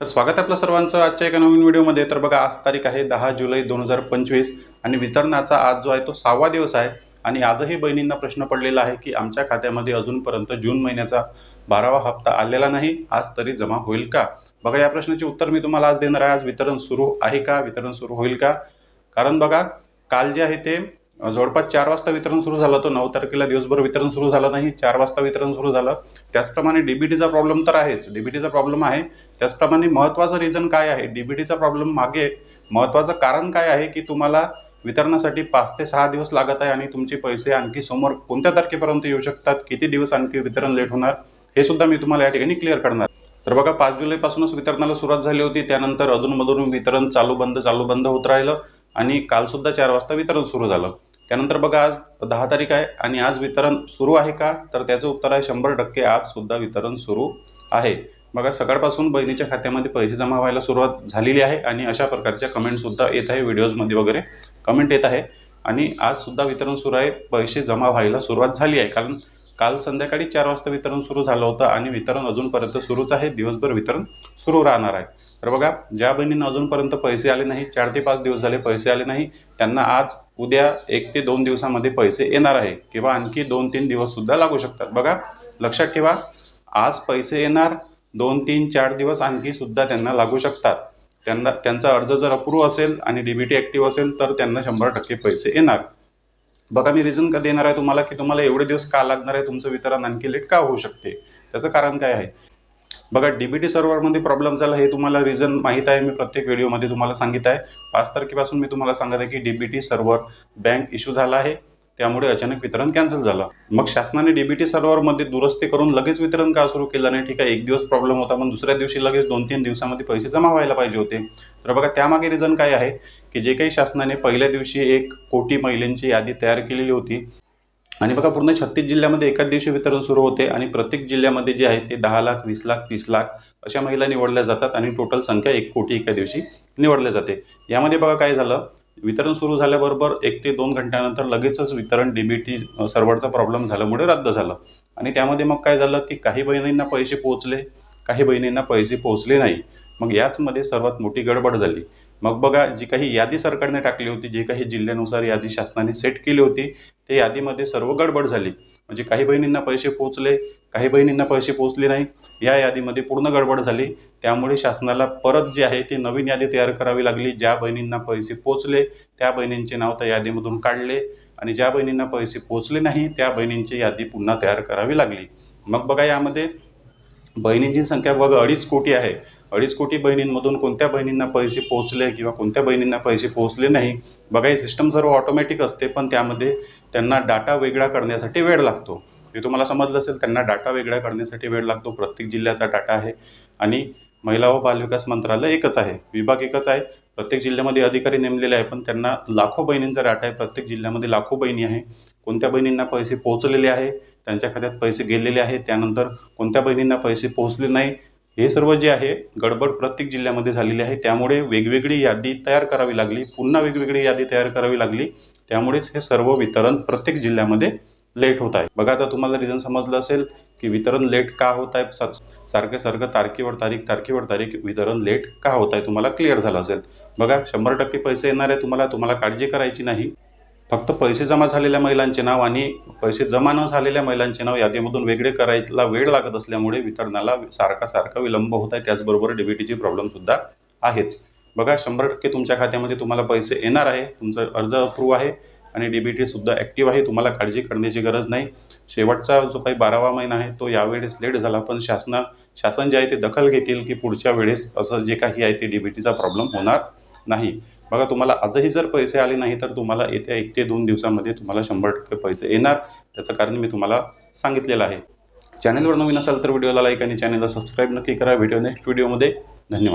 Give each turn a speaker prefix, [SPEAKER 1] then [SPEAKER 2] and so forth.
[SPEAKER 1] तर स्वागत आपलं सर्वांचं आजच्या एका नवीन व्हिडिओमध्ये. तर बघा आज तारीख आहे दहा जुलै दोन हजार पंचवीस आणि वितरणाचा आज जो आहे तो सहावा दिवस आहे. आणि आजही बहिणींना प्रश्न पडलेला आहे की आमच्या खात्यामध्ये अजूनपर्यंत जून महिन्याचा बारावा हप्ता आलेला नाही. आज तरी जमा होईल का? बघा या प्रश्नाचे उत्तर मी तुम्हाला आज देणार आहे. आज वितरण सुरू आहे का? वितरण सुरू होईल का? कारण बघा काल जे आहे ते जवळपास चार वाजता वितरण सुरू झालं होतं. नऊ तारखेला दिवसभर वितरण सुरू झालं नाही. चार वाजता वितरण सुरू झालं. त्याचप्रमाणे डीबीटीचा प्रॉब्लेम तर आहेच. डीबीटीचा प्रॉब्लेम आहे. त्याचप्रमाणे महत्त्वाचं रिझन काय आहे? डीबीटीचा प्रॉब्लेम मागे महत्त्वाचं कारण काय आहे की तुम्हाला वितरणासाठी पाच ते सहा दिवस लागत आहे आणि तुमचे पैसे आणखी समोर कोणत्या तारखेपर्यंत येऊ शकतात? किती दिवस आणखी वितरण लेट होणार? हे सुद्धा मी तुम्हाला या ठिकाणी क्लिअर करणार. तर बघा पाच जुलैपासूनच वितरणाला सुरुवात झाली होती. त्यानंतर अधूनमधून वितरण चालू बंद चालू बंद होत राहिलं. आणि कालसुद्धा चार वाजता वितरण सुरू झालं. त्यानंतर बघा आज दहा तारीख आहे आणि आज वितरण सुरू आहे का? तर त्याचं उत्तर आहे शंभर टक्के आज सुद्धा वितरण सुरू आहे. बघा सकाळपासून बहिणीच्या खात्यामध्ये पैसे जमा व्हायला सुरुवात झालेली आहे आणि अशा प्रकारच्या कमेंटसुद्धा येत आहे व्हिडिओजमध्ये वगैरे. कमेंट येत आहे आणि आजसुद्धा वितरण सुरू आहे. पैसे जमा व्हायला सुरुवात झाली आहे. कारण काल संध्याकाळी चार वाजता वितरण सुरू झालं होतं आणि वितरण अजूनपर्यंत सुरूच आहे. दिवसभर वितरण सुरू राहणार आहे. तर बघा ज्या बहिणींना अजूनपर्यंत पैसे आले नाही चार ते पाच दिवस झाले पैसे आले नाही त्यांना आज उद्या एक ते दोन दिवसामध्ये पैसे येणार आहे किंवा आणखी दोन तीन दिवस सुद्धा लागू शकतात. बघा लक्षात ठेवा आज पैसे येणार दोन तीन चार दिवस आणखी सुद्धा त्यांना लागू शकतात. त्यांना त्यांचा अर्ज जर अप्रूव्ह असेल आणि डीबीटी ॲक्टिव्ह असेल तर त्यांना शंभर टक्के पैसे येणार. बघा मी रिझन कधी येणार आहे तुम्हाला की तुम्हाला एवढे दिवस का लागणार आहे? तुमचं वितरण आणखी लेट का होऊ शकते? त्याचं कारण काय आहे? बघा डी बी टी सर्व्हरमध्ये प्रॉब्लेम झाला हे तुम्हाला रिझन माहीत आहे. मी प्रत्येक व्हिडिओमध्ये तुम्हाला सांगित आहे. पाच तारखेपासून मी तुम्हाला सांगत आहे की D B T server bank issue झाला आहे. त्यामुळे अचानक वितरण कॅन्सल झालं. मग शासनाने डीबीटी सर्व्हरमध्ये दुरुस्ती करून लगेच वितरण का सुरू केलं नाही? ठीक आहे एक दिवस प्रॉब्लेम होता पण दुसऱ्या दिवशी लगेच दोन तीन दिवसामध्ये पैसे जमा व्हायला पाहिजे होते. तर बघा त्यामागे रिझन काय आहे? की जे काही शासनाने पहिल्या दिवशी एक कोटी महिलांची यादी तयार केलेली होती. आणि बघा पूर्ण छत्तीस जिल्ह्यामध्ये एकाच दिवशी वितरण सुरू होते आणि प्रत्येक जिल्ह्यामध्ये जे आहे ते दहा लाख वीस लाख तीस लाख अशा महिला निवडल्या जातात आणि टोटल संख्या एक कोटी एका दिवशी निवडल्या जाते. यामध्ये बघा काय झालं? वितरण सुरू झाल्याबरोबर एक ते दोन घंट्यानंतर लगेचच वितरण डीबीटी सर्व्हरचा प्रॉब्लेम झाल्यामुळे रद्द झालं. आणि त्यामध्ये मग काय झालं की काही बहिणींना पैसे पोहोचले काही बहिणींना पैसे पोहोचले नाही. मग याचमध्ये सर्वात मोठी गडबड झाली. मग बघा जी काही यादी सरकारने टाकली होती जी काही जिल्ह्यानुसार यादी शासनाने सेट केली होती ते यादीमध्ये सर्व गडबड झाली. म्हणजे काही बहिणींना पैसे पोहोचले काही बहिणींना पैसे पोहोचले नाही. या यादीमध्ये पूर्ण गडबड झाली. त्यामुळे शासनाला परत जे आहे ती नवीन यादी तयार करावी लागली. ज्या बहिणींना पैसे पोहोचले त्या बहिणींचे नाव त्या यादीमधून काढले. आणि ज्या बहिणींना पैसे पोहोचले नाही त्या बहिणींची यादी पुन्हा तयार करावी लागली. मग बघा यामध्ये बहिणींची संख्या बघा अडीच कोटी आहे. अडीच कोटी बहिणींमधून कोणत्या बहिणींना पैसे पोहोचले किंवा कोणत्या बहिणींना पैसे पोहोचले नाही? बघा ही सिस्टम सर्व ऑटोमॅटिक असते पण त्यामध्ये त्यांना डाटा वेगळा करण्यासाठी वेळ लागतो. हे तुम्हाला समजलं असेल त्यांना डाटा वेगळा करण्यासाठी वेळ लागतो. प्रत्येक जिल्ह्याचा डाटा आहे आणि महिला व बालविकास मंत्रालय एकच आहे. विभाग एकच आहे. प्रत्येक जिल्ह्यामध्ये अधिकारी नेमलेले आहे पण त्यांना लाखो बहिणींचा डाटा आहे. प्रत्येक जिल्ह्यामध्ये लाखो बहिणी आहे. कोणत्या बहिणींना पैसे पोहोचलेले आहे? त्यांच्या खात्यात पैसे गेलेले आहे त्यानंतर कोणत्या बहिणींना पैसे पोहोचले नाही? हे सर्व जे आहे गडबड प्रत्येक जिल्ह्यामध्ये झालेली आहे. त्यामुळे वेगवेगळी यादी तयार करावी लागली. पुन्हा वेगवेगळी यादी तयार करावी लागली. त्यामुळेच हे सर्व वितरण प्रत्येक जिल्ह्यामध्ये लेट होत आहे. बघा आता तुम्हाला रिझन समजलं असेल की वितरण लेट का होत आहे? सा- सारखं सारखं तारखेवर तारीख तारखेवर तारीख वितरण लेट का होत आहे? तुम्हाला क्लिअर झालं असेल. बघा शंभर टक्के पैसे येणार आहे तुम्हाला. तुम्हाला काळजी करायची नाही. फक्त पैसे जमा झालेल्या महिलांचे नाव आणि पैसे जमा न झालेल्या महिलांचे नाव यादीमधून वेगळे करायला वेळ लागत असल्यामुळे वितरणाला सारखा सारखा विलंब होत आहे. त्याचबरोबर डीबीटीची प्रॉब्लेमसुद्धा आहेच. बघा शंभर टक्के तुमच्या खात्यामध्ये तुम्हाला पैसे येणार आहे. तुमचं अर्ज अप्रूव्ह आहे आणि डीबीटी सुद्धा ॲक्टिव्ह आहे. तुम्हाला काळजी करण्याची गरज नाही. शेवटचा जो काही बारावा महिना आहे तो यावेळेस लेट झाला पण शासना शासन जे आहे ते दखल घेतील की पुढच्या वेळेस असं जे काही आहे ते डीबीटीचा प्रॉब्लेम होणार नाही. बघा तुम्हाला आजही जर पैसे आले नाही तर तुम्हाला येत्या एक ते दोन दिवसामध्ये तुम्हाला शंभर टक्के पैसे येणार. त्याचं कारण मी तुम्हाला सांगितलेलं आहे. चॅनलवर नवीन असाल तर व्हिडिओला लाईक आणि चॅनलला सबस्क्राईब नक्की करा. व्हिडिओ नेक्स्ट व्हिडिओमध्ये धन्यवाद.